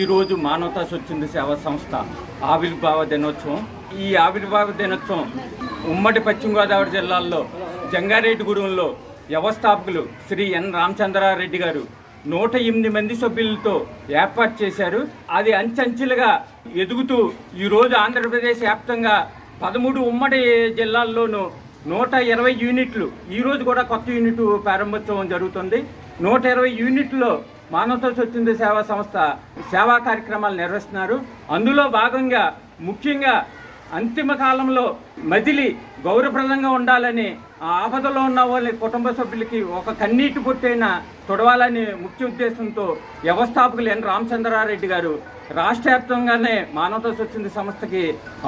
ఈరోజు మానవతా స్వచ్ఛంద సేవా సంస్థ ఆవిర్భావ దినోత్సవం. ఈ ఆవిర్భావ దినోత్సవం ఉమ్మడి పశ్చిమ గోదావరి జిల్లాల్లో జంగారెడ్డిగూడెంలో వ్యవస్థాపకులు శ్రీ ఎన్ రామచంద్రారెడ్డి గారు నూట ఎనిమిది మంది సభ్యులతో ఏర్పాటు చేశారు. అది అంచెంచెలుగా ఎదుగుతూ ఈరోజు ఆంధ్రప్రదేశ్ వ్యాప్తంగా పదమూడు ఉమ్మడి జిల్లాల్లోనూ నూట ఇరవై యూనిట్లు ఈరోజు కూడా కొత్త యూనిట్ ప్రారంభోత్సవం జరుగుతుంది. నూట ఇరవై యూనిట్లో మానవతో స్వచ్ఛంద సేవా సంస్థ సేవా కార్యక్రమాలు నిర్వహిస్తున్నారు. అందులో భాగంగా ముఖ్యంగా అంతిమ కాలంలో మదిలి గౌరవప్రదంగా ఉండాలని ఆ ఆపదలో ఉన్న వాళ్ళ కుటుంబ సభ్యులకి ఒక కన్నీటి పొట్టైన తొడవాలని ముఖ్య ఉద్దేశంతో వ్యవస్థాపకులు ఎన్. రామచంద్రారెడ్డి గారు రాష్ట్ర వ్యాప్తంగానే మానవతా స్వచ్ఛంద సంస్థకి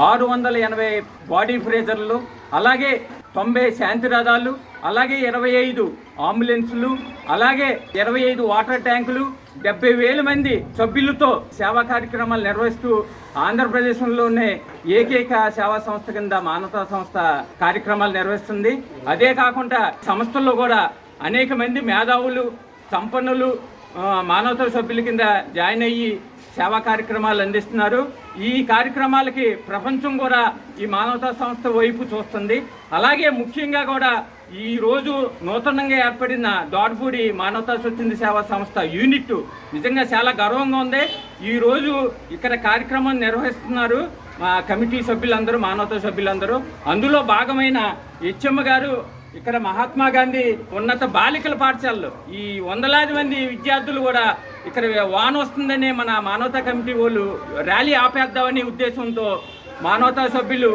ఆరు వందల ఎనభై బాడీ ఫ్రేజర్లు అలాగే తొంభై శాంతి రథాలు అలాగే ఇరవై ఐదు అంబులెన్సులు అలాగే ఇరవై ఐదు వాటర్ ట్యాంకులు డెబ్బై వేల మంది సభ్యులతో సేవా కార్యక్రమాలు నిర్వహిస్తూ ఆంధ్రప్రదేశ్లోనే ఏకైక సేవా సంస్థ కింద మానవతా సంస్థ కార్యక్రమాలు నిర్వహిస్తుంది. అదే కాకుండా సంస్థల్లో కూడా అనేక మంది మేధావులు సంపన్నులు మానవతా సభ్యుల కింద జాయిన్ అయ్యి సేవా కార్యక్రమాలు అందిస్తున్నారు. ఈ కార్యక్రమాలకి ప్రపంచం కూడా ఈ మానవతా సంస్థ వైపు చూస్తుంది. అలాగే ముఖ్యంగా కూడా ఈ రోజు నూతనంగా ఏర్పడిన దోడ్పూడి మానవతా స్వచ్ఛంద సేవా సంస్థ యూనిట్ నిజంగా చాలా గర్వంగా ఉంది. ఈ రోజు ఇక్కడ కార్యక్రమం నిర్వహిస్తున్నారు మా కమిటీ సభ్యులందరూ మానవతా సభ్యులందరూ. అందులో భాగమైన హెచ్ఎమ్మ గారు ఇక్కడ మహాత్మా గాంధీ ఉన్నత బాలికల పాఠశాలలో ఈ వందలాది మంది విద్యార్థులు కూడా ఇక్కడ వాన వస్తుందనే మన మానవతా కమిటీ వాళ్ళు ర్యాలీ ఆపేద్దామనే ఉద్దేశంతో మానవతా సభ్యులు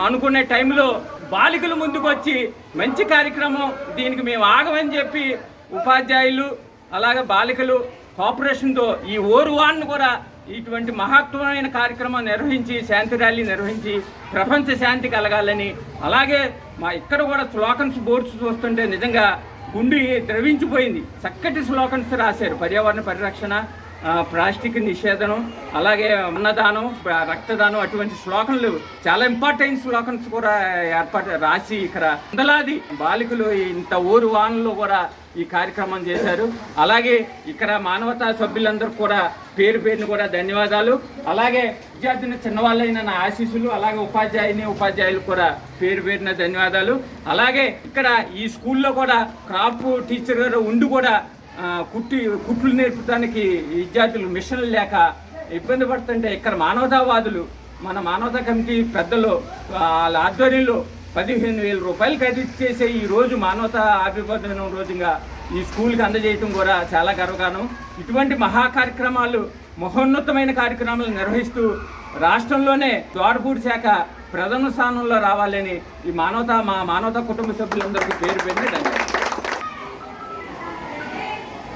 అనుకునే టైంలో బాలికలు ముందుకొచ్చి మంచి కార్యక్రమం దీనికి మేము ఆగమని చెప్పి ఉపాధ్యాయులు అలాగే బాలికలు కోఆపరేషన్తో ఈ ఓరు వాన్ను కూడా ఇటువంటి మహత్వమైన కార్యక్రమం నిర్వహించి శాంతి ర్యాలీ నిర్వహించి ప్రపంచ శాంతి కలగాలని అలాగే మా ఇక్కడ కూడా స్లోకన్స్ బోర్డ్స్ చూస్తుంటే నిజంగా ఉండి ద్రవించిపోయింది. చక్కటి స్లోకన్స్ రాశారు. పర్యావరణ పరిరక్షణ ప్లాస్టిక్ నిషేధనం అలాగే అన్నదానం రక్తదానం అటువంటి శ్లోకంలు చాలా ఇంపార్టెంట్ శ్లోకన్స్ కూడా ఏర్పాటు రాసి ఇక్కడ. వందలాది బాలికలు ఇంత ఊరు వానలో కూడా ఈ కార్యక్రమం చేశారు. అలాగే ఇక్కడ మానవతా సభ్యులందరూ కూడా పేరు పేరును కూడా ధన్యవాదాలు. అలాగే విద్యార్థిని చిన్నవాళ్ళైన నా ఆశీస్సులు అలాగే ఉపాధ్యాయుని ఉపాధ్యాయులు కూడా పేరు పేరున ధన్యవాదాలు. అలాగే ఇక్కడ ఈ స్కూల్లో కూడా క్రాప్ టీచర్ గారు ఉండి కూడా కుట్టి కుట్లు నేర్పడానికి విద్యార్థులు మిషన్లు లేక ఇబ్బంది పడుతుంటే ఇక్కడ మానవతావాదులు మన మానవతా కమిటీ పెద్దలు వాళ్ళ ఆధ్వర్యంలో పదిహేను వేల రూపాయలు ఖరీదు చేసే ఈ రోజు మానవతా ఆవిర్భావం రోజుగా ఈ స్కూల్కి అందజేయటం కూడా చాలా గర్వకారణం. ఇటువంటి మహా కార్యక్రమాలు మహోన్నతమైన కార్యక్రమాలు నిర్వహిస్తూ రాష్ట్రంలోనే ద్వారపూడి శాఖ ప్రథమ స్థానంలో రావాలని ఈ మానవతా మా మానవతా కుటుంబ సభ్యులందరికీ పేరు పెట్టి ధన్యవాదాలు.